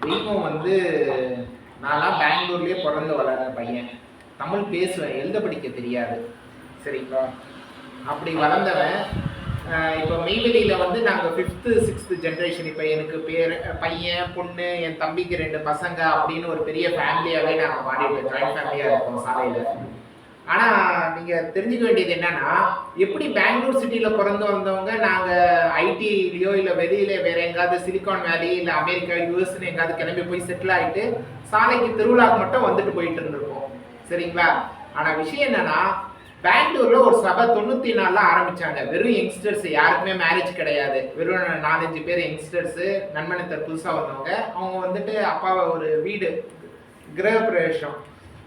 தெய்வம் வந்து நான்லாம் பெங்களூர்லயே பிறந்து வளர்ற பையன். தமிழ் பேசுவேன் எழுத படிக்க தெரியாது. சரிங்களா? அப்படி வளர்ந்தவன் இப்போ மெய்வெளியில் வந்து நாங்கள் ஃபிஃப்த்து சிக்ஸ்த்து ஜென்ரேஷன் இப்போ எனக்கு பேர் பையன் பொண்ணு என் தம்பிக்கு ரெண்டு பசங்க அப்படின்னு ஒரு பெரிய ஃபேமிலியாகவே நாங்கள் மாறிடுவோம் ஜாயின்ட் ஃபேமிலியாக இருக்கோம் சாலையில். ஆனால் நீங்கள் தெரிஞ்சுக்க வேண்டியது என்னன்னா எப்படி பெங்களூர் சிட்டியில் பிறந்து வந்தவங்க நாங்கள் ஐடிலையோ இல்லை வெளியில் வேற எங்காவது சிலிகான் வேலி இல்லை அமெரிக்கா யூஎஸ்னு எங்காவது கிளம்பி போய் செட்டில் ஆகிட்டு சாலைக்கு திருவிழாக்கு மட்டும் வந்துட்டு போயிட்டு இருந்திருக்கோம் சரிங்களா? ஆனால் விஷயம் என்னன்னா பெங்களூர்ல ஒரு சபை தொண்ணூத்தி நாலுல ஆரம்பிச்சாங்க. வெறும் யங்ஸ்டர்ஸ் யாருக்குமே மேரேஜ் கிடையாது. வெறும் நாலஞ்சு பேர் யங்ஸ்டர்ஸ் நன்மனத்தர் புதுசா வந்தவங்க. அவங்க வந்துட்டு அப்பாவை ஒரு வீடு கிரக பிரவேசம்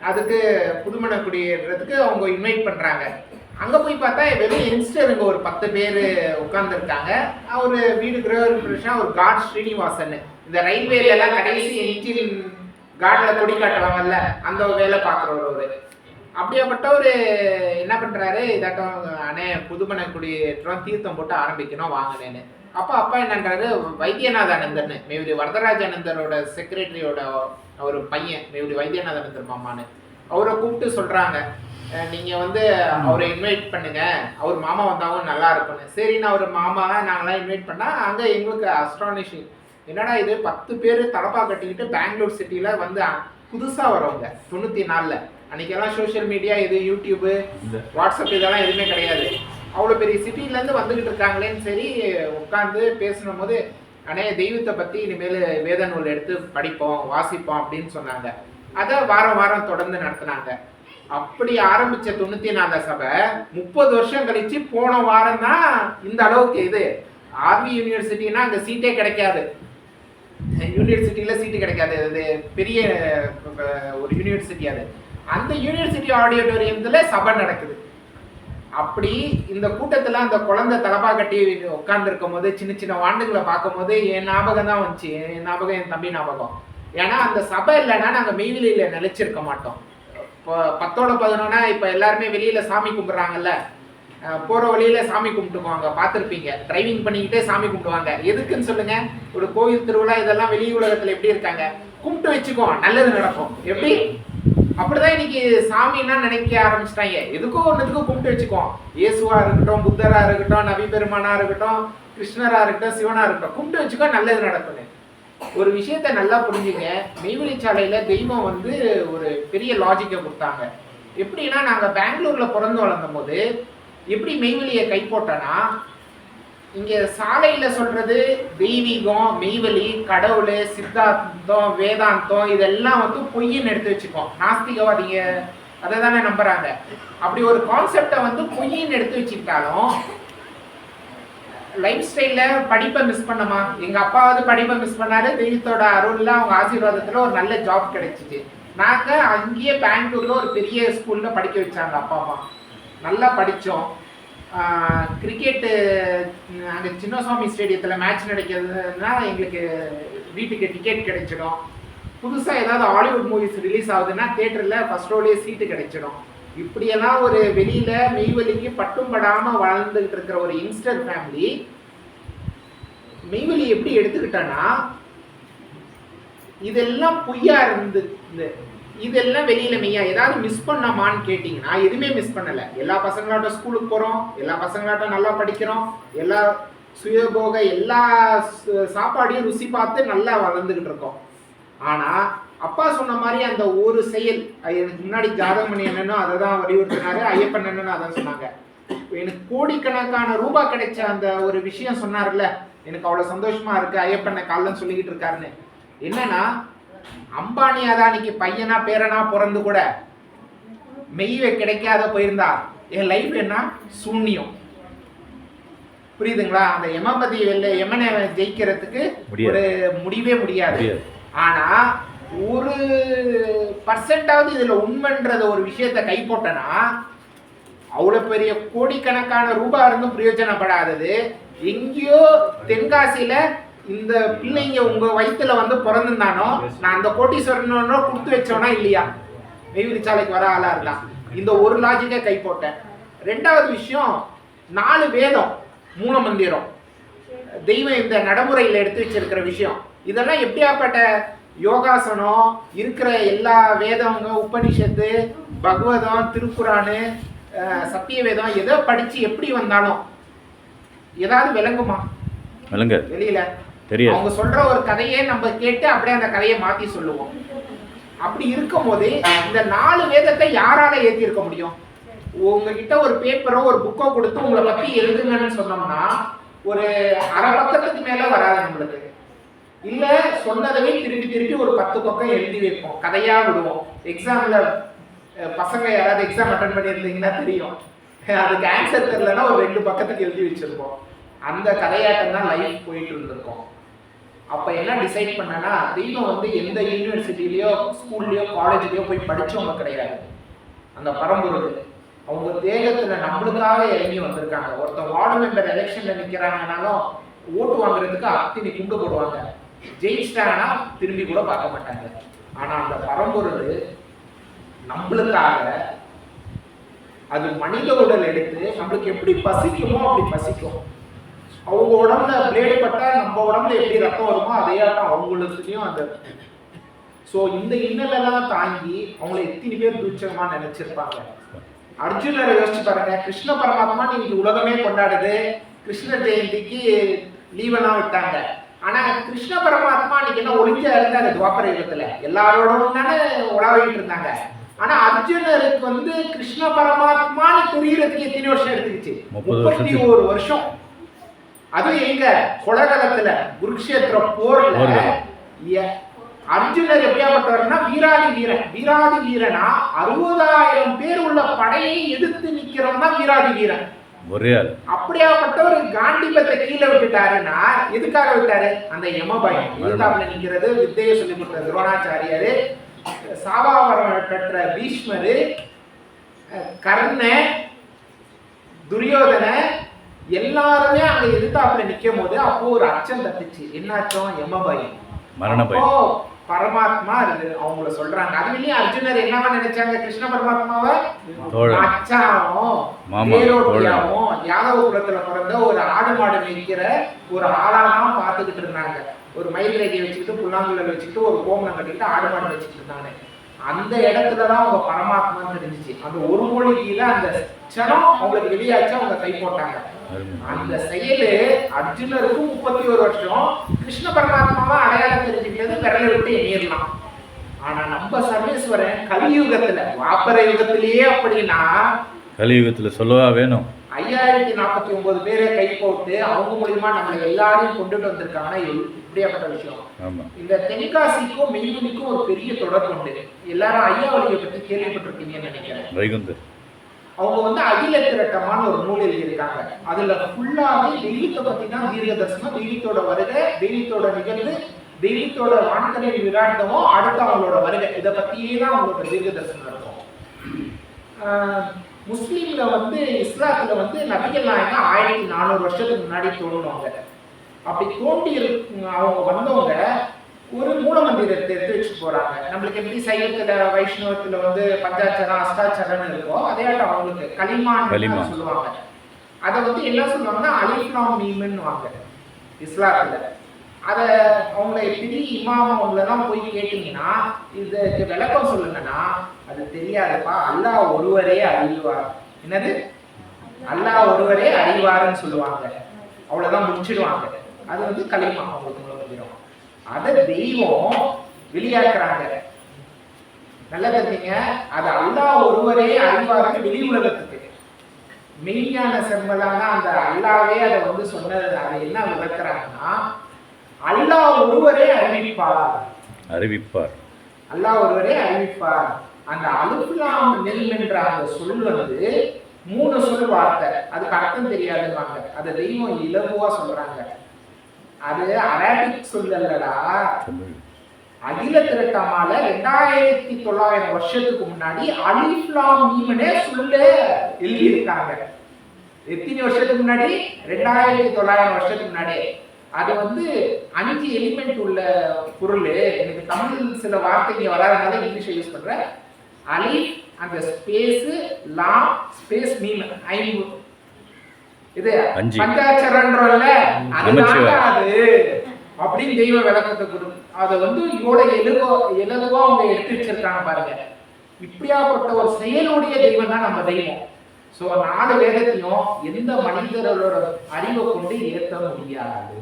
அதுக்கு புதுமண குடியேறதுக்கு அவங்க இன்வைட் பண்றாங்க. அங்க போய் பார்த்தா வெறும் யங்ஸ்டருங்க ஒரு பத்து பேர் உட்கார்ந்துருக்காங்க. ஒரு வீடு கிரக பிரவேசம் ஒரு காட் ஸ்ரீனிவாசன் இந்த ரயில்வேல எல்லாம் கடைசி என்ஜின் காட்ல கொடி காட்டுவாங்கல்ல அந்த வேலை பார்க்குறவர் ஒரு அப்படியாப்பட்ட ஒரு என்ன பண்ணுறாரு இதாட்டம் அண்ணே புதுமண குடியேற்றம் தீர்த்தம் போட்டு ஆரம்பிக்கணும் வாங்கினேன்னு. அப்பா அப்பா என்னன்றாரு வைத்தியநாத அனந்தர்னு மேபி வரதராஜ ஆனந்தரோட செக்ரட்டரியோட ஒரு பையன் மேபி வைத்தியநாத அனந்தர் மாமான்னு. அவரை கூப்பிட்டு சொல்கிறாங்க நீங்கள் வந்து அவரை இன்வைட் பண்ணுங்க. அவர் மாமா வந்தாவும் நல்லா இருக்கும்னு. சரி நான் அவர் மாமா நாங்களாம் இன்வைட் பண்ணால் அங்கே எங்களுக்கு அஸ்ட்ரானிஷிங் என்னடா இது? பத்து பேர் தலப்பா கட்டிக்கிட்டு பெங்களூர் சிட்டியில் வந்து புதுசாக வரவங்க தொண்ணூற்றி நாலில். அன்னைக்கெல்லாம் சோஷியல் மீடியா இது யூடியூபு வாட்ஸ்அப் இதெல்லாம் எதுவுமே கிடையாது. அவ்வளோ பெரிய சிட்டில இருந்து வந்துகிட்டு இருக்காங்களேன்னு சரி உட்காந்து பேசணும் போது அண்ணே தெய்வத்தை பத்தி இனிமேல் வேத நூல் எடுத்து படிப்போம் வாசிப்போம் அப்படின்னு சொன்னாங்க. அதை வாரம் வாரம் தொடர்ந்து நடத்துனாங்க. அப்படி ஆரம்பிச்ச தொண்ணூத்தி நாலு சபை முப்பது வருஷம் கழிச்சு போன வாரம் தான் இந்த அளவுக்கு இது. ஆர்வி யூனிவர்சிட்டினா அங்க சீட்டே கிடைக்காது. யூனிவர்சிட்டியில சீட்டு கிடைக்காது. அது பெரிய ஒரு யூனிவர்சிட்டி அது. அந்த யூனிவர்சிட்டி ஆடிட்டோரியத்தில் சபை நடக்குது. அப்படி இந்த கூட்டத்தில் அந்த குழந்தை தலப்பா கட்டி உட்காந்துருக்கும் போது சின்ன சின்ன வாண்டுகளை பார்க்கும் போது என் ஞாபகம் தான் வந்துச்சு. என் ஞாபகம் என் தம்பி ஞாபகம். ஏன்னா அந்த சபை இல்லைன்னா நாங்கள் மெய்வெளியில நிலைச்சிருக்க மாட்டோம். இப்போ பத்தோட பதினொன்னா இப்போ எல்லாருமே வெளியில் சாமி கும்பிட்றாங்கல்ல. போகிற வழியில் சாமி கும்பிட்டுக்குவாங்க. பார்த்துருப்பீங்க. டிரைவிங் பண்ணிக்கிட்டே சாமி கும்பிடுவாங்க. எதுக்குன்னு சொல்லுங்க? ஒரு கோவில் திருவிழா இதெல்லாம் வெளி உலகத்தில் எப்படி இருக்காங்க? கும்பிட்டு வச்சுக்கோ நல்லது நடக்கும். எப்படி? அப்படிதான் இன்னைக்கு சாமின்னா நினைக்க ஆரம்பிச்சிட்டாங்க? எதுக்கோ ஒன்றுத்துக்கும் கும்பிட்டு வச்சுக்கோ இயேசுவா இருக்கட்டும் புத்தரா இருக்கட்டும் நபி பெருமானா இருக்கட்டும் கிருஷ்ணரா இருக்கட்டும் சிவனா இருக்கட்டும் கும்பிட்டு வச்சுக்கோ நல்லது நடக்குது ஒரு விஷயத்த நல்லா புரிஞ்சுங்க. மெய்வெளிச்சாலையில தெய்வம் வந்து ஒரு பெரிய லாஜிக்கை கொடுத்தாங்க. எப்படின்னா நாங்க பெங்களூர்ல பிறந்து வளர்ந்த போது எப்படி மெய்வெளியை கை போட்டோன்னா இங்கே சாலையில் சொல்கிறது தெய்வீகம் மெய்வெளி கடவுள் சித்தாந்தம் வேதாந்தம் இதெல்லாம் வந்து பொய்ன்னு எடுத்து வச்சுக்கோம் நாஸ்திகவாதிங்க அதை தானே நம்புறாங்க. அப்படி ஒரு கான்செப்டை வந்து பொய்ன்னு எடுத்து வச்சுக்கிட்டாலும் லைஃப் ஸ்டைலில் படிப்பை மிஸ் பண்ணமா எங்கள் அப்பாவது படிப்பை மிஸ் பண்ணாரு தெய்வத்தோட அருளில் அவங்க ஆசீர்வாதத்தில் ஒரு நல்ல ஜாப் கிடைச்சிச்சு. நாங்கள் அங்கேயே பெங்களூரில் ஒரு பெரிய ஸ்கூலில் படிக்க வச்சாங்க அப்பா அம்மா. நல்லா படித்தோம் கிரிக்கெட்டு அங்கே சின்னசுவாமி ஸ்டேடியத்தில் மேட்ச் நடக்கிறதுனா எங்களுக்கு வீட்டுக்கு டிக்கெட் கிடைச்சிடும். புதுசாக ஏதாவது ஹாலிவுட் மூவிஸ் ரிலீஸ் ஆகுதுன்னா தேட்டரில் ஃபஸ்ட் ரோலே சீட்டு கிடைச்சிடும். இப்படியெல்லாம் ஒரு வெளியில் மெய்வெளிக்கு பட்டும் படாமல் வளர்ந்துக்கிட்டு இருக்கிற ஒரு யங்ஸ்டர் ஃபேமிலி மெய்வெளி எப்படி எடுத்துக்கிட்டோன்னா இதெல்லாம் பொய்யா இருந்து இதெல்லாம் வெளியில மெய்யா ஏதாவது மிஸ் பண்ணாமான்னு கேட்டிங்கன்னா எதுவுமே மிஸ் பண்ணல. எல்லா பசங்களாட்ட ஸ்கூலுக்கு போறோம் எல்லா பசங்களாட்ட நல்லா படிக்கிறோம் எல்லா சுயபோக எல்லா சாப்பாடையும் ருசி பார்த்து நல்லா வளர்ந்துகிட்டு இருக்கோம். ஆனா அப்பா சொன்ன மாதிரி அந்த ஒரு செயல் எனக்கு முன்னாடி ஜாதகமணி பண்ணி என்னன்னோ அதை தான் வலியுறுத்தினாரு ஐயப்பன் என்னன்னு அதான் சொன்னாங்க. எனக்கு கோடிக்கணக்கான ரூபாய் கிடைச்ச அந்த ஒரு விஷயம் சொன்னார்ல எனக்கு அவ்வளவு சந்தோஷமா இருக்கு ஐயப்பனை காலம் சொல்லிக்கிட்டு இருக்காருன்னு. என்னன்னா அம்பானி அதானிக்கு பையனா பேரனா பிறந்து கூட மெய்வே கிடைக்காத போயிருந்தா என் லைஃப் என்ன? சூன்யம். புரியுதுங்களா? அந்த எமபதி வெல்ல எமனை ஜெயிக்கிறதுக்கு. ஒரு முடிவே முடியாது. ஆனா ஒரு பர்சன்டாவது இதுல உண்மைன்றத ஒரு விஷயத்த கை போட்டனா அவ்வளவு பெரிய கோடிக்கணக்கான ரூபாய் இருந்தும் பிரயோஜனப்படாதது. எங்கேயோ தென்காசியில இந்த பிள்ளைங்க உங்க வயித்துல வந்து பிறந்திருந்தானோ நான் அந்த கோட்டீஸ்வரனோ கொடுத்து வச்சோனா இல்லையா? மெய்விரிச்சாலைக்கு வர ஆளா இருந்தான் இந்த ஒரு லாஜிக்கை கை போட்டேன். ரெண்டாவது விஷயம் நாலு வேதம் மூல மந்திரம். தெய்வம் இந்த நடைமுறையில் எடுத்து வச்சிருக்கிற விஷயம். இதெல்லாம் எப்படியாப்பட்ட யோகாசனம் இருக்கிற எல்லா வேதங்க உபனிஷத்து பகவதம் திருக்குறானு சத்திய வேதம் எதை படிச்சு எப்படி வந்தாலும் ஏதாவது விளங்குமா? விளங்க வெளியில. தெரியாது. அவங்க சொல்ற ஒரு கதையை நம்ம கேட்டு அப்படியே அந்த கதையை மாத்தி சொல்லுவோம். அப்படி இருக்கும்போது இந்த நாலு வேதத்தை யாரால ஏத்தி இருக்க முடியும்? உங்ககிட்ட ஒரு பேப்பரோ ஒரு புக்கோ கொடுத்து உங்களை பத்தி எழுதுங்கன்னு சொன்னோம்னா ஒரு அரை பக்கத்துக்கு மேல வராது நம்மளுக்கு. இல்ல சொன்னதவே திருப்பி திருப்பி ஒரு பத்து பக்கம் எழுதி வைப்போம். கதையா விடுவோம். எக்ஸாம்ல பசங்க யாராவது எக்ஸாம் அட்டன் பண்ணியிருந்தீங்கன்னா தெரியும். அதுக்கு ஆன்சர் தெரியலன்னா ஒரு ரெண்டு பக்கத்துக்கு எழுதி வச்சிருப்போம். அந்த கதையாட்டம் தான் லைஃப் போயிட்டு இருந்திருக்கோம். அப்போ என்ன டிசைட் பண்ணனா தெய்வம் வந்து எந்த யூனிவர்சிட்டிலேயோ ஸ்கூல்லையோ காலேஜ்லேயோ போய் படித்தவங்க கிடையாது. அந்த பரம்பொருள். அவங்க தேகத்தில் நம்மளுக்காக இறங்கி வந்திருக்காங்க. ஒருத்தர் வார்டு மெம்பர் எலெக்ஷனில் நிற்கிறாங்கனாலும் ஓட்டு வாங்குறதுக்கு அத்தினி குண்டு போடுவாங்க. ஜெயிச்சிட்டாங்கன்னா திரும்பி கூட பார்க்க மாட்டாங்க. ஆனால் அந்த பரம்பொருள் நம்மளுக்காக அது மனித உடல் எடுத்து நம்மளுக்கு எப்படி பசிக்குமோ அப்படி பசிக்கும். அவங்க உடம்புல பிளேடு பட்டா நம்ம உடம்புல எப்படி ரத்தம் வருமோ அதே ஆட்டம் அவங்களுக்குலயும் அந்த ஸோ இந்த இன்னலெல்லாம் தாங்கி அவங்கள எத்தனை பேர் துச்சமா நினைச்சிருப்பாங்க. அர்ஜுனரை யோசிச்சு பாருங்க. கிருஷ்ண பரமாத்மா இன்னைக்கு உலகமே கொண்டாடுது. கிருஷ்ண ஜெயந்திக்கு லீவெல்லாம் விட்டாங்க. ஆனா கிருஷ்ண பரமாத்மா இன்னைக்கு என்ன ஒளிஞ்சா இருந்தாரு துவாபர யுகத்துல. எல்லாரோடவும் தானே உலாவிட்டு இருந்தாங்க. ஆனா அர்ஜுனருக்கு வந்து கிருஷ்ண பரமாத்மான்னு புரியறதுக்கு எத்தனை வருஷம் எடுத்துக்கிச்சு? முப்பது முப்பத்தி. ஒரு வருஷம். அதுவும் எங்க? கொலகலத்துல குருக்ஷேத்திர போர்ல. அர்ஜுனர் எப்படியாப்பட்டவர்னா வீராதி வீரன். வீராதி வீரனா அறுபதாயிரம் பேர் உள்ள படையை எதிர்த்து நிக்கிறவன் தான் வீராதி வீரன். அப்படியாப்பட்டவர் காண்டிபத்தை கீழே விட்டுட்டாருன்னா எதுக்காக விட்டாரு? அந்த யமபயம் எதிர்த்தாப்புல நிக்கிறது வித்தையை சொல்லி கொடுத்த துரோணாச்சாரியாரு. சாபாவரம் பெற்ற பீஷ்மரு அஹ், கர்ணன் துரியோதன எல்லாருமே அங்க எதிர்த்தாப்புல நிக்கும் போது அப்போ ஒரு அச்சம் தட்டுச்சு என்னாச்சும் யமபயம் மரண பயம். பரமாத்மா அது அவங்கள சொல்றாங்க. அதுலயும் அர்ஜுனர் என்னவா நினைச்சாங்க? கிருஷ்ண பரமாத்மாவை? மாமா, தேரோட்டியாவும் யாதவ குலத்துல பிறந்த ஒரு ஆடு மாடு மேய்க்கிற ஒரு ஆளாதான் பார்த்துக்கிட்டு இருந்தாங்க. ஒரு மயில் ரேகையை வச்சுக்கிட்டு புல்லாங்குழல் வச்சுக்கிட்டு ஒரு கோமணம் கட்டிட்டு ஆடு மாடு வச்சுக்கிட்டு இருந்தாங்க. அந்த இடத்துலதான் அவங்க பரமாத்மான்னு தெரிஞ்சுச்சு. அந்த ஒரு மொழியில அந்த க்ஷணம் அவங்களுக்கு வெளியாச்சு அவங்க கை போட்டாங்க. அந்த செயலு அர்ஜுனருக்கும் முப்பத்தி ஒரு வருஷம் கிருஷ்ண பரமாத்மாவா அடையாளம் தெரிஞ்சுக்கிட்டது விரல விட்டு எண்ணிடலாம். ஆனா நம்ம சர்வேஸ்வரன் கலியுகத்துல வாப்பர யுகத்திலேயே அப்படின்னா கலியுகத்துல சொல்லவா வேணும்? ஐயாயிரத்தி நாற்பத்தி ஒன்பது பேரை கை போட்டு அவங்க மூலியமா நம்மளை எல்லாரையும் கொண்டுட்டு வந்திருக்காங்கன்னா இப்படியாப்பட்ட விஷயம். ஆமா. இந்த தென்காசிக்கும் மெய்வனிக்கும் ஒரு பெரிய தொடர்பு உண்டு. எல்லாரும் ஐயாவளியை பத்தி கேள்விப்பட்டிருக்கீங்கன்னு நினைக்கிறேன். அவங்க வந்து அகில திரட்டமான ஒரு நூல் எழுதியிருக்காங்க. அதுல ஃபுல்லாவே தெய்வத்தை பத்தி தான் தீர்க்க தரிசனம் தெய்வத்தோட வருகை தெய்வத்தோட நிகழ்வு தெய்வத்தோட வான்கலை விராண்டமும் அடுத்து அவங்களோட வருகை. இதை பத்தியே தான் அவங்களோட தீர்க்க தரிசனம் இருக்கும் முஸ்லீம்ல வந்து இஸ்லாத்துல வந்து நபிகள் நாயகம் ஆயிரத்தி நானூறு வருஷத்துக்கு முன்னாடி தோணுவாங்க அப்படி தோண்டி அவங்க வந்தவங்க ஒரு மூல மந்திரத்தை எடுத்து வச்சு போறாங்க. நம்மளுக்கு எப்படி சைவத்துல வைஷ்ணவத்துல வந்து பஞ்சாட்சரம் அஷ்டாட்சரம்னு இருக்கோ அதே ஆட்டம் அவங்களுக்கு களிமான். சொல்லுவாங்க. அதை வந்து என்ன சொல்லுவாங்கன்னா அலிஃப்லாம் மீம்னு வாங்க இஸ்லாத்துல. அதை அவங்கள எப்படி இமாம் அவங்களெல்லாம் போய் கேட்டீங்கன்னா இதுக்கு விளக்கம் சொல்லுங்கன்னா அது தெரியாதுப்பா அல்லாஹ் ஒருவரே அறிவார். என்னது? அல்லாஹ் ஒருவரே அறிவாருன்னு சொல்லுவாங்க. அவ்வளவுதான் முடிச்சிடுவாங்க. அது வந்து களிமா அவங்களுக்கு அதை தெய்வம் வெளியாக்குறாங்க. நல்லா தெரிஞ்சுங்க அது அல்லாஹ் ஒருவரே அறிவாருன்னு வெளி உலகத்துக்கு. மெய்ஞான செம்மலான அந்த அல்லாவே அதை வந்து சொன்னது. அதை என்ன விளக்குறாங்கன்னா அல்லாஹ் ஒருவரே அறிவிப்பார். அறிவிப்பார். அல்லாஹ் ஒருவரே அறிவிப்பார். அந்த அலுஃப்லாம் நெல் என்ற அந்த சொல் வந்து மூணு சொல் வார்த்தை. அதுக்கு அர்த்தம் தெரியாதுன்னாங்க அதை தெய்வம் இலகுவா சொல்றாங்க. அது அரபிக் சொல்லலடா அகில திரட்டமால ரெண்டாயிரத்தி தொள்ளாயிரம் வருஷத்துக்கு முன்னாடி அலிஃப்லாம் மீமனே சொல்ல எழுதியிருக்காங்க. எத்தனை வருஷத்துக்கு முன்னாடி? ரெண்டாயிரத்தி தொள்ளாயிரம் வருஷத்துக்கு முன்னாடி. அது வந்து அஞ்சு எலிமெண்ட் உள்ள பொருள். எனக்கு தமிழ் சில வார்த்தைங்க வராதனால இங்கிலீஷை யூஸ் பண்றேன். அலிஃப் அந்த ஸ்பேஸ் லா ஸ்பேஸ் மீம் ஐம்பது இது. பஞ்சாட்சரன்றோம்ல. அது அப்படின்னு தெய்வ விளக்கத்தை கொடு. அதை வந்து இவ்வளோ எழுவோ எழுதுவா அவங்க எடுத்து வச்சிருக்காங்க பாருங்க. இப்படியாப்பட்ட ஒரு செயலுடைய தெய்வம் தான் நம்ம தெய்வம். ஸோ நாலு வேதத்தையும் எந்த மனிதர்களோட அறிவை கொண்டு ஏற்ற முடியாது.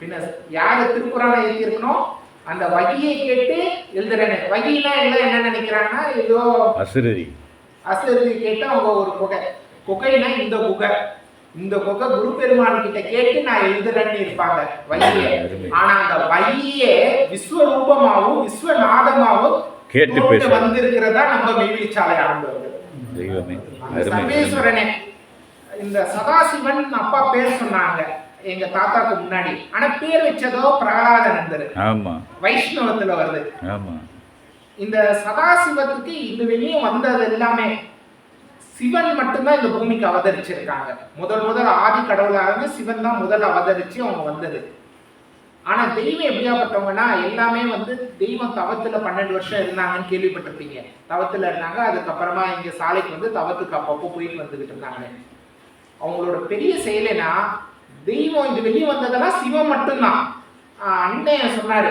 பின்ன யாரு திருக்குறானை எழுதியிருக்கணும்? அந்த வகியை கேட்டு எழுதுறேன்னு. வகினா எல்லாம் என்ன நினைக்கிறாங்கன்னா ஏதோ அசுரதி அசருதி கேட்டு அவங்க ஒரு குகை. குகைனா இந்த குகை. இந்த குகை குரு பெருமான் கிட்ட கேட்டு நான் எழுதுறேன்னு இருப்பாங்க. வையே. ஆனா அந்த வையே விஸ்வரூபமாவும் விஸ்வநாதமாவும் கேட்டு பேச வந்திருக்கிறதா நம்ம மெய்விழிச்சாலை சர்வேஸ்வரனே இந்த சதாசிவன் அப்பா பேர் சொன்னாங்க எங்க தாத்தாக்கு முன்னாடி. ஆனா பேர் வச்சதோ பிரகலாதனந்தர். ஆமா. வைஷ்ணவத்துல வருது. ஆமா. இந்த சதாசிவத்துக்கு இது வெளியும் வந்தது எல்லாமே. சிவன் மட்டும்தான் இந்த பூமிக்கு அவதரிச்சிருக்காங்க. முதல் முதல் ஆதி கடவுளாக சிவன் தான் முதல் அவதரிச்சு அவங்க வந்தது. ஆனா தெய்வம் எப்படியாப்பட்டவங்கன்னா எல்லாமே வந்து தெய்வம் தவத்துல பன்னெண்டு வருஷம் இருந்தாங்கன்னு கேள்விப்பட்டிருப்பீங்க. தவத்துல இருந்தாங்க அதுக்கப்புறமா இங்க சாலைக்கு வந்து தவத்துக்கு அப்பப்போ போயிட்டு வந்துகிட்டு இருந்தாங்க அவங்களோட பெரிய செயலேனா தெய்வம் இது வெளியே வந்ததெல்லாம் சிவன் மட்டும்தான். அண்ணன் சொன்னாரு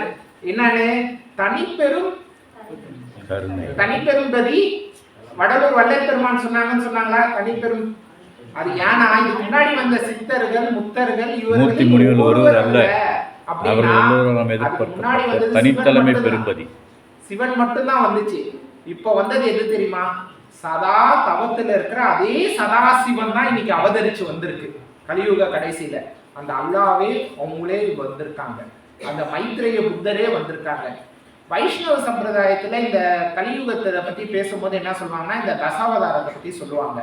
என்னன்னு? தனிப்பெரும் தனிப்பெரும்பதி வடலூர் வள்ளல் பெருமான் சொன்னாங்கன்னு சொன்னாங்களா? தனிப்பெரும். அது ஏன்னா இதுக்கு முன்னாடி வந்த சித்தர்கள் முத்தர்கள் மூர்த்தி முனிகள் ஒருவர் அல்ல. அவர்கள் எல்லோரும் எதிர்பார்க்கப்பட்ட தனித்தலைமை. பெரும்பதி. சிவன் மட்டும்தான் வந்துச்சு. இப்போ வந்தது எது தெரியுமா? சதா தவத்துல இருக்கிற அதே சதாசிவன் தான் இன்னைக்கு அவதரிச்சு வந்திருக்கு. கலியுக கடைசியில. அந்த அல்லாவே அவங்களே வந்திருக்காங்க. அந்த மைத்ரேய புத்தரே வந்திருக்காங்க. வைஷ்ணவ சம்பிரதாயத்தில் இந்த கலியுகத்தை பற்றி பேசும்போது என்ன சொல்லுவாங்கன்னா இந்த தசாவதாரத்தை பற்றி சொல்லுவாங்க.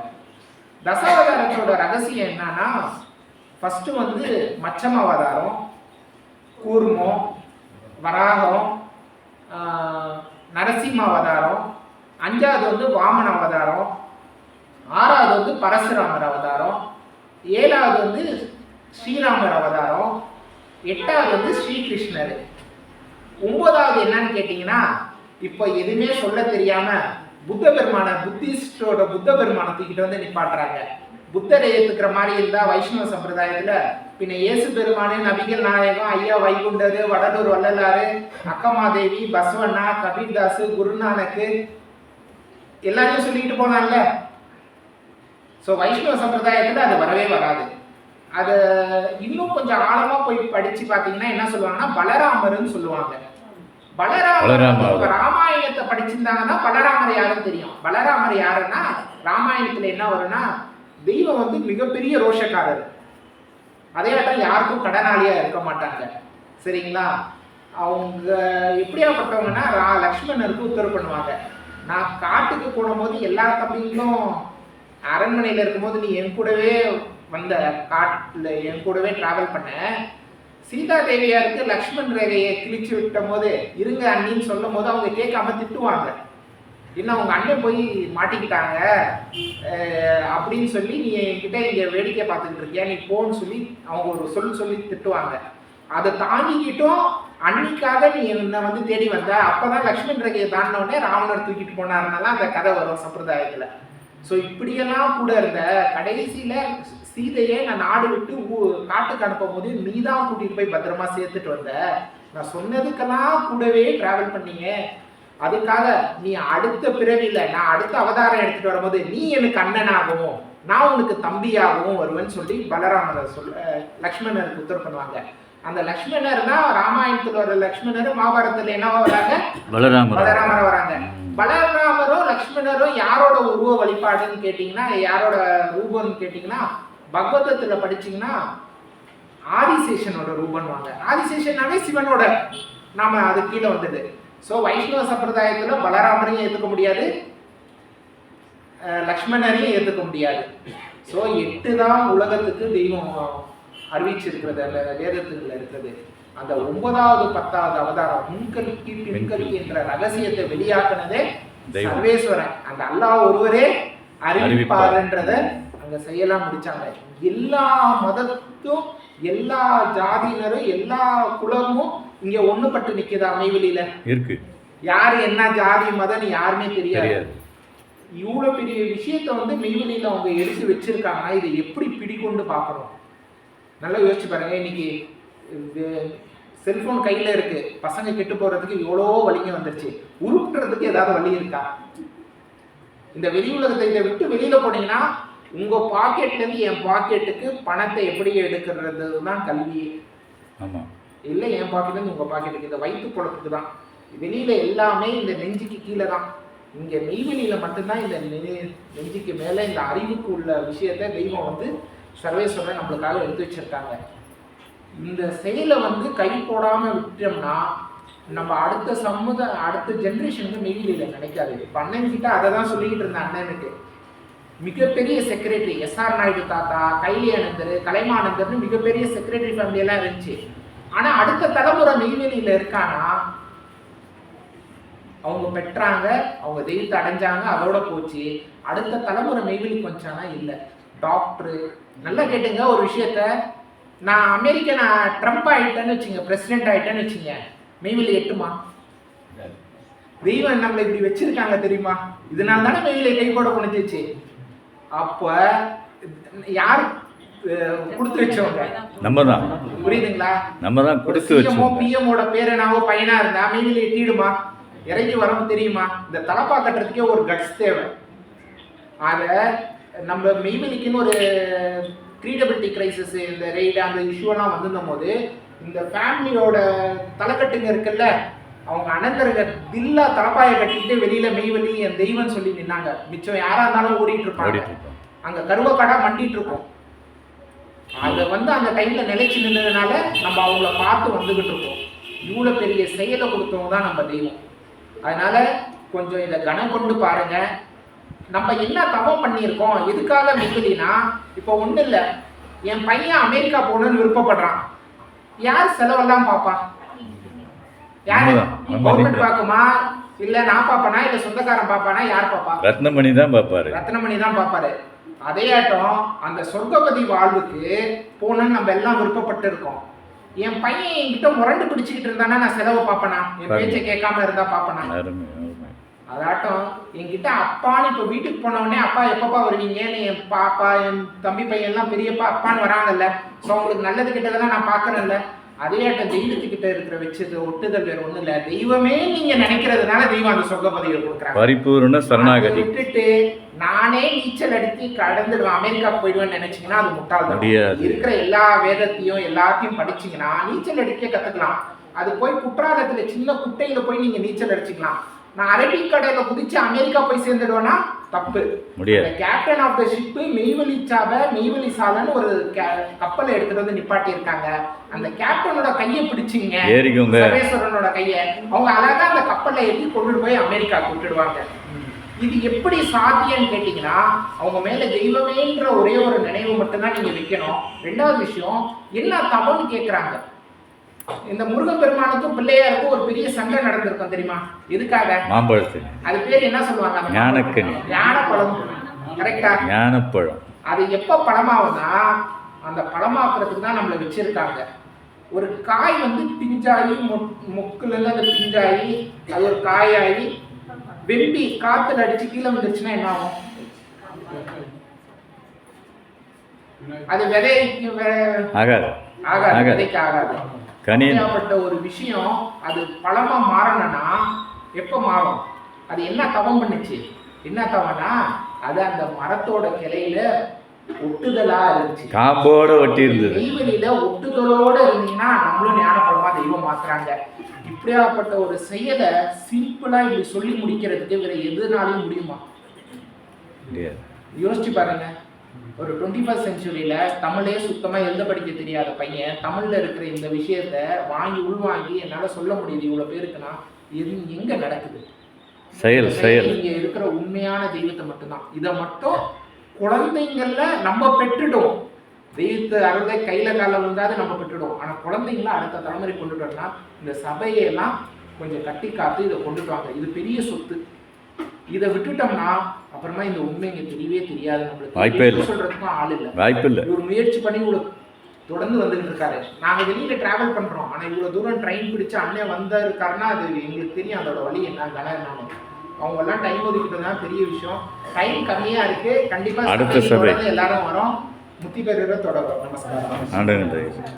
தசாவதாரத்தோட ரகசியம் என்னன்னா ஃபஸ்ட்டு வந்து மச்சம் அவதாரம் கூர்மம் வராகம் நரசிம்ம அவதாரம் அஞ்சாவது வந்து வாமன அவதாரம் ஆறாவது வந்து பரசுராமர் அவதாரம் ஏழாவது வந்து ஸ்ரீராமர் அவதாரம் எட்டாவது வந்து ஸ்ரீகிருஷ்ணர். ஒன்பதாவது என்னன்னு கேட்டீங்கன்னா இப்போ எதுவுமே சொல்ல தெரியாம புத்த பெருமான புத்திஸ்டோட புத்த பெருமான தூக்கிட்டு வந்து நிப்பாட்டுறாங்க. புத்தரை ஏத்துக்கிற மாதிரி இருந்தா வைஷ்ணவ சம்பிரதாயத்துல பின்ன இயேசு பெருமானு நபிகள் நாயகம் ஐயா வைகுண்டரு வடலூர் வள்ளலாறு அக்கமாதேவி பசவண்ணா கபீர்தாஸ் குருநானக்கு எல்லாரையும் சொல்லிட்டு போனான்ல ஸோ வைஷ்ணவ சம்பிரதாயத்துல அது வரவே வராது. அது இன்னும் கொஞ்சம் ஆழமா போய் படிச்சு பார்த்தீங்கன்னா என்ன சொல்லுவாங்கன்னா பலராமர்னு சொல்லுவாங்க. பலராமர் ராமாயணத்தை படிச்சிருந்தாங்கன்னா பலராமர் யாருன்னு தெரியும். பலராமர் யாருன்னா ராமாயணத்துல என்ன வரும்னா தெய்வம் வந்து மிகப்பெரிய ரோஷக்காரர். அதே நேரத்தில் யாருக்கும் கடனாளியா இருக்க மாட்டாங்க. சரிங்களா? அவங்க எப்படியாப்பட்டவங்கன்னா ரா லக்ஷ்மணருக்கு உத்தரவு பண்ணுவாங்க. நான் காட்டுக்கு போகும்போது எல்லா தம்பிங்களும் அரண்மனையில் இருக்கும்போது நீ என் கூடவே வந்த காட்டில் என் கூடவே ட்ராவல் பண்ண சீதா தேவியாருக்கு லக்ஷ்மண் ரேகையை கிழிச்சு விட்ட போது இருங்க அண்ணின்னு சொல்லும் போது அவங்க கேட்காம திட்டுவாங்க. என்ன அவங்க அண்ணன் போய் மாட்டிக்கிட்டாங்க? அப்படின்னு சொல்லி நீ என்கிட்ட இங்கே வேடிக்கை பார்த்துக்கிட்டு இருக்கியா? நீ போன்னு சொல்லி அவங்க ஒரு சொல் சொல்லி திட்டுவாங்க. அதை தாங்கிக்கிட்டும் அன்னிக்காக நீ என்னை வந்து தேடி வந்த. அப்போதான் லக்ஷ்மண் ரேகையை தாண்டினோடனே ராவணர் தூக்கிட்டு போனாருனால அந்த கதை வரும் சம்பிரதாயத்தில். ஸோ இப்படியெல்லாம் கூட இருந்த கடைசியில் சீதையை நான் நாடு விட்டு காட்டுக்கு அனுப்பும் போது நீ தான் கூட்டிட்டு போய் பத்திரமா சேர்த்துட்டு வந்த. நான் சொன்னதுக்கெல்லாம் கூடவே டிராவல் பண்ணீங்க. அதுக்காக நீ அடுத்த பிறவியில நான் அடுத்த அவதாரம் எடுத்துட்டு வரும்போது நீ எனக்கு அண்ணனாகவும் நான் உனக்கு தம்பியாகவும் வருவேன்னு சொல்லி பலராமரை சொல் லக்ஷ்மணருக்கு உத்தரவு பண்ணுவாங்க. அந்த லக்ஷ்மணர் தான் ராமாயணத்துல வர லக்ஷ்மணர் மகாபாரதத்துல என்னவா வராங்க? பலராமர். பலராமர் வராங்க. பலராமரும் லக்ஷ்மணரும் யாரோட உருவ வழிபாடுன்னு கேட்டிங்கன்னா யாரோட ரூபம்னு கேட்டிங்கன்னா பகவதத்துல படிச்சீங்கன்னா ஆதிசேஷனோட ரூபன்வாங்க ஆதிசேஷனாவே சிவனோட. நாம அது கீழே வந்தது. ஸோ வைஷ்ணவ சம்பிரதாயத்துல பலராமரையும் ஏத்துக்க முடியாது. லக்ஷ்மணரையும் ஏத்துக்க முடியாது. ஸோ எட்டு தான் உலகத்துக்கு தெய்வம் அறிவிச்சிருக்கிறது அந்த வேதத்துல இருக்குது. அந்த ஒன்பதாவது பத்தாவது அவதாரம் முன்கல்கி பின்கல்கி என்ற ரகசியத்தை வெளியாக்குனதே. சர்வேஸ்வரன். அந்த அல்லாஹ் ஒருவரே அறிவிப்பாருன்றத அங்க செய்யலாம் முடிச்சாங்க. எல்லா மதத்தும் எல்லா ஜாதியினரும் எல்லா குலமும் இங்க ஒண்ணுபட்டு நிக்குதா மெய்வெளியில இருக்கு. யாரு என்ன ஜாதி மதம் யாருமே தெரியாது. இவ்வளோ பெரிய விஷயத்த வந்து மெய்வெளியில் அவங்க எடுத்து வச்சிருக்காங்கன்னா இதை எப்படி பிடிக்கொண்டு பார்க்கணும். நல்லா யோசிச்சு பாருங்க. இன்னைக்கு செல்போன் கையில் இருக்கு. பசங்க கெட்டு போறதுக்கு எவ்வளோ வழிங்க வந்துருச்சு. உருட்டுறதுக்கு ஏதாவது வழி இருக்கா? இந்த வெளி உலகத்தை இதை விட்டு வெளியில போனீங்கன்னா உங்க பாக்கெட்ல இருந்து என் பாக்கெட்டுக்கு பணத்தை எப்படி எடுக்கிறது தான் கல்வி. ஆமாம் இல்லை என் பாக்கெட்ல இருந்து உங்க பாக்கெட்டுக்கு இந்த வயிற்று குழப்புக்கு தான் வெளியில எல்லாமே இந்த நெஞ்சுக்கு கீழே தான் இங்க மெய்வெளியில மட்டும்தான் இந்த நெஞ்சுக்கு மேல இந்த அறிவுக்கு உள்ள விஷயத்தை தெய்வம் வந்து சர்வேஸ்வரன் நம்மளுக்காக எடுத்து வச்சிருக்காங்க. இந்த செயலை வந்து கை போடாம விட்டோம்னா நம்ம அடுத்த சமூக அடுத்த ஜென்ரேஷனுக்கு மெய்வெளியில நினைக்காது. இப்ப அண்ணன் கிட்ட அதை தான் சொல்லிக்கிட்டு இருந்தேன் அண்ணனுக்கு. மிகப்பெரிய செக்ரட்டரி எஸ்ஆர் நாயுடு தாத்தா கல்யாணந்தர் கலைமானந்தர்னு மிகப்பெரிய செக்ரட்டரி ஃபேமிலியெல்லாம் இருந்துச்சு. ஆனால் அடுத்த தலைமுறை நெய்வேலியில் இருக்கானா? அவங்க பெற்றாங்க அவங்க தெய்வத்தை அடைஞ்சாங்க அதோட போச்சு. அடுத்த தலைமுறை மெய்வெளிக்கு வந்துச்சானா இல்லை. டாக்டரு நல்லா கேட்டுங்க ஒரு விஷயத்த. நான் அமெரிக்க நான் ட்ரம்ப் ஆகிட்டேன்னு வச்சுங்க பிரசிடென்ட் ஆகிட்டேன்னு வச்சுங்க. மெய்வெளி எட்டுமா? தெய்வம் நம்மளை இப்படி வச்சிருக்காங்க தெரியுமா? இதனால தானே மெய்வெளி கை போட முடிஞ்சிச்சு அப்ப யார் கொடுத்து வச்சவங்க? நம்ம தான். புரியுதுங்களா? நம்ம தான் கொடுத்து பிஎம்மோட பேரனாவோ பையனா இருந்தா மெயிலில் எட்டிடுமா? இறங்கி வரவும் தெரியுமா? இந்த தலப்பா கட்டுறதுக்கே ஒரு கட்ஸ் தேவை. அத நம்ம மெய்வெளிக்குன்னு ஒரு கிரீடபிலிட்டி கிரைசிஸ் இந்த ரெய்டு அந்த இஷ்யூலாம் வந்திருந்த போது இந்த ஃபேமிலியோட தலைக்கட்டுங்க இருக்குல்ல அவங்க அனந்தருங்க தில்லா தலப்பாயை கட்டிட்டு வெளியில மெய்வெளி என் தெய்வம் சொல்லி நின்னாங்க. மிச்சம் யாரா இருந்தாலும் ஓடிட்டு இருப்பாங்க. அங்க கருவக்காடா மண்டிட்டு இருக்கும். அதை வந்து அந்த டைம்ல நிலைச்சு நின்றதுனால நம்ம அவங்கள பார்த்து வந்துகிட்டு இருக்கோம். இவ்வளவு பெரிய செயலை கொடுத்தவங்க தான் நம்ம தெய்வம். அதனால கொஞ்சம் இதை கனம் கொண்டு பாருங்க. நம்ம என்ன தவம் பண்ணியிருக்கோம்? எதுக்காக மிகுலினா இப்போ ஒண்ணும் இல்லை. என் பையன் அமெரிக்கா போகணும்னு விருப்பப்படுறான். யார் செலவெல்லாம். நம்ம கவர்மெண்ட். பார்க்குமா? இல்ல நான் பாப்பனா இல்ல சொந்தக்காரன் பாப்பானா யார் பாப்பா ரத்னமணி தான் பார்ப்பாரு. ரத்னமணி தான் பார்ப்பாரு அதேயாட்டம் அந்த சொர்க்கபதி வாழ்வுக்கு போகணும்னு நம்ம எல்லாம் விருப்பப்பட்டு இருக்கோம் என் பையன் என்கிட்ட முரண்டு பிடிச்சிக்கிட்டு இருந்தானா? நான் செலவு பார்ப்பனா? என் பேச்சை கேட்காம இருந்தா அருமை அதாட்டம் என்கிட்ட அப்பான்னு இப்போ வீட்டுக்கு போன உடனே அப்பா எப்பப்பா வருவீங்கன்னு என் பாப்பா என் தம்பி பையன் எல்லாம் பெரியப்பா அப்பான்னு வராங்கல்ல. ஸோ அவங்களுக்கு நல்லது கிட்டதெல்லாம் நான் பார்க்கறேன்ல. அதே ஆட்டம் தெய்வத்துக்கிட்ட இருக்கிற வச்சது ஒட்டுதல் வேற ஒண்ணும் இல்ல. தெய்வமே நீங்க நினைக்கிறதுனால தெய்வம் அந்த சொர்க்கபதியை கொடுக்குறாங்க. பரிபூர்ண சரணாகதி. விட்டுட்டு நானே நீச்சல் அடித்து கடந்துடுவேன். அமெரிக்கா போயிடுவேன்னு நினைச்சீங்கன்னா அது முடியாது. இருக்கிற எல்லா வேதத்தையும் எல்லாத்தையும் படிச்சீங்கன்னா நீச்சல் அடிக்க கத்துக்கலாம். அது போய் குற்றாலத்துல சின்ன குட்டையில போய் நீங்க நீச்சல் அடிச்சுக்கலாம். நான் அரபிக் கடையில குதிச்சு அமெரிக்கா போய் சேர்ந்துடுவேன்னா தப்பு. முடியாது. Captain of the ship Meivazhi சாவை மெய்வழி சாலைன்னு ஒரு கப்பலை எடுத்துட்டு வந்து நிப்பாட்டி இருக்காங்க அந்த கேப்டனோட கையை பிடிச்சிங்க. சர்வேஸ்வரனோட கையை. அவங்க அழகா அந்த கப்பல்ல ஏற்றி கொண்டுட்டு போய் அமெரிக்கா கூட்டிடுவாங்க இது எப்படி சாத்தியம்னு கேட்டீங்கன்னா அவங்க மேல தெய்வமேன்ற ஒரே ஒரு நினைவு மட்டும்தான் நீங்க வைக்கணும். ரெண்டாவது விஷயம் என்ன தவம்னு கேக்குறாங்க. இந்த முருகப்பெருமானுக்கும் பிள்ளையாருக்கும் ஒரு பெரிய சண்டை நடந்திருக்கும் தெரியுமா? எதுக்காக? மாம்பழத்தில். அது பேர் என்ன சொல்லுவாங்க? ஞானக்கனி. ஞானப்பழம். கரெக்டா ஞானப்பழம். அது எப்போ பழமாகும்னா அந்த பழமாக்குறதுக்கு தான் நம்மளை வச்சிருக்காங்க. ஒரு காய் வந்து பிஞ்சாயி மொ- மொக்குல அது பிஞ்சாயி அது ஒரு காயாகி வெம்பி காத்துல அடிச்சு கீழே வந்துருச்சுன்னா என்ன ஆகும்? அது விதைக்கு வெ- ஆகாது. ஆகாது. ஆகாது. விதைக்கு ஆகாது. கனி அப்படியாப்பட்ட ஒரு விஷயம் அது பழமா மாறணும்னா எப்ப மாறும்? அது என்ன தவம் பண்ணுச்சு? என்ன தவம்னா அது அந்த மரத்தோட கிளையில ஒட்டுதலா இருந்துச்சு. காம்போட ஒட்டி இருந்தது. நெய்வேலியில ஒட்டுதலோட இருந்தீங்கன்னா நம்மளும் ஞானப்பழமா தெய்வம் மாத்துறாங்க. இப்படியாப்பட்ட ஒரு செயலை சிம்பிளா இப்படி சொல்லி முடிக்கிறதுக்கு வேற எதுனாலையும் முடியுமா? யோசிச்சு பாருங்க. ஒரு டுவெண்ட்டி ஃபர்ஸ்ட் செஞ்சுரியில தமிழே சுத்தமா எழுத படிக்க தெரியாத பையன் தமிழ்ல இருக்கிற இந்த விஷயத்த வாங்கி உள்வாங்கி என்னால சொல்ல முடியுது இவ்வளவு பேருக்குன்னா இது எங்க நடக்குது? செயல் செயல் இங்க இருக்கிற உண்மையான தெய்வத்தை மட்டும்தான். இதை மட்டும் குழந்தைங்கள்ல நம்ம பெற்றுடுவோம் தெய்வத்தை அருளை கையில கால விழுந்தாது நம்ம பெற்றுடுவோம் ஆனா குழந்தைங்கள அடுத்த தலைமுறை கொண்டுட்டு வரனா இந்த சபையெல்லாம் கொஞ்சம் கட்டி காத்து இதை கொண்டுட்டு வாங்க. இது பெரிய சொத்து. இதை விட்டுட்டோம்னா அப்புறமா இந்த உண்மை இங்க தெரியவே தெரியாது நம்மளுக்கு. வாய்ப்பே இல்லை. சொல்றதுக்கும் ஆள் இல்லை. வாய்ப்பு இல்லை. ஒரு முயற்சி பண்ணி ஒரு தொடர்ந்து வந்துகிட்டு இருக்காரு. நாங்க வெளியில டிராவல் பண்றோம். ஆனா இவ்வளவு தூரம் ட்ரெயின் பிடிச்சு அண்ணன் வந்தா இருக்காருன்னா அது எங்களுக்கு தெரியும். அதோட வழி என்ன கன என்னன்னு அவங்க எல்லாம் டைம் ஒதுக்கிட்டு தான் பெரிய விஷயம். டைம் கம்மியா இருக்கு. கண்டிப்பா அடுத்த எல்லாரும் வரோம். முத்தி பெறுகிற தொடரும் நமஸ்காரம்.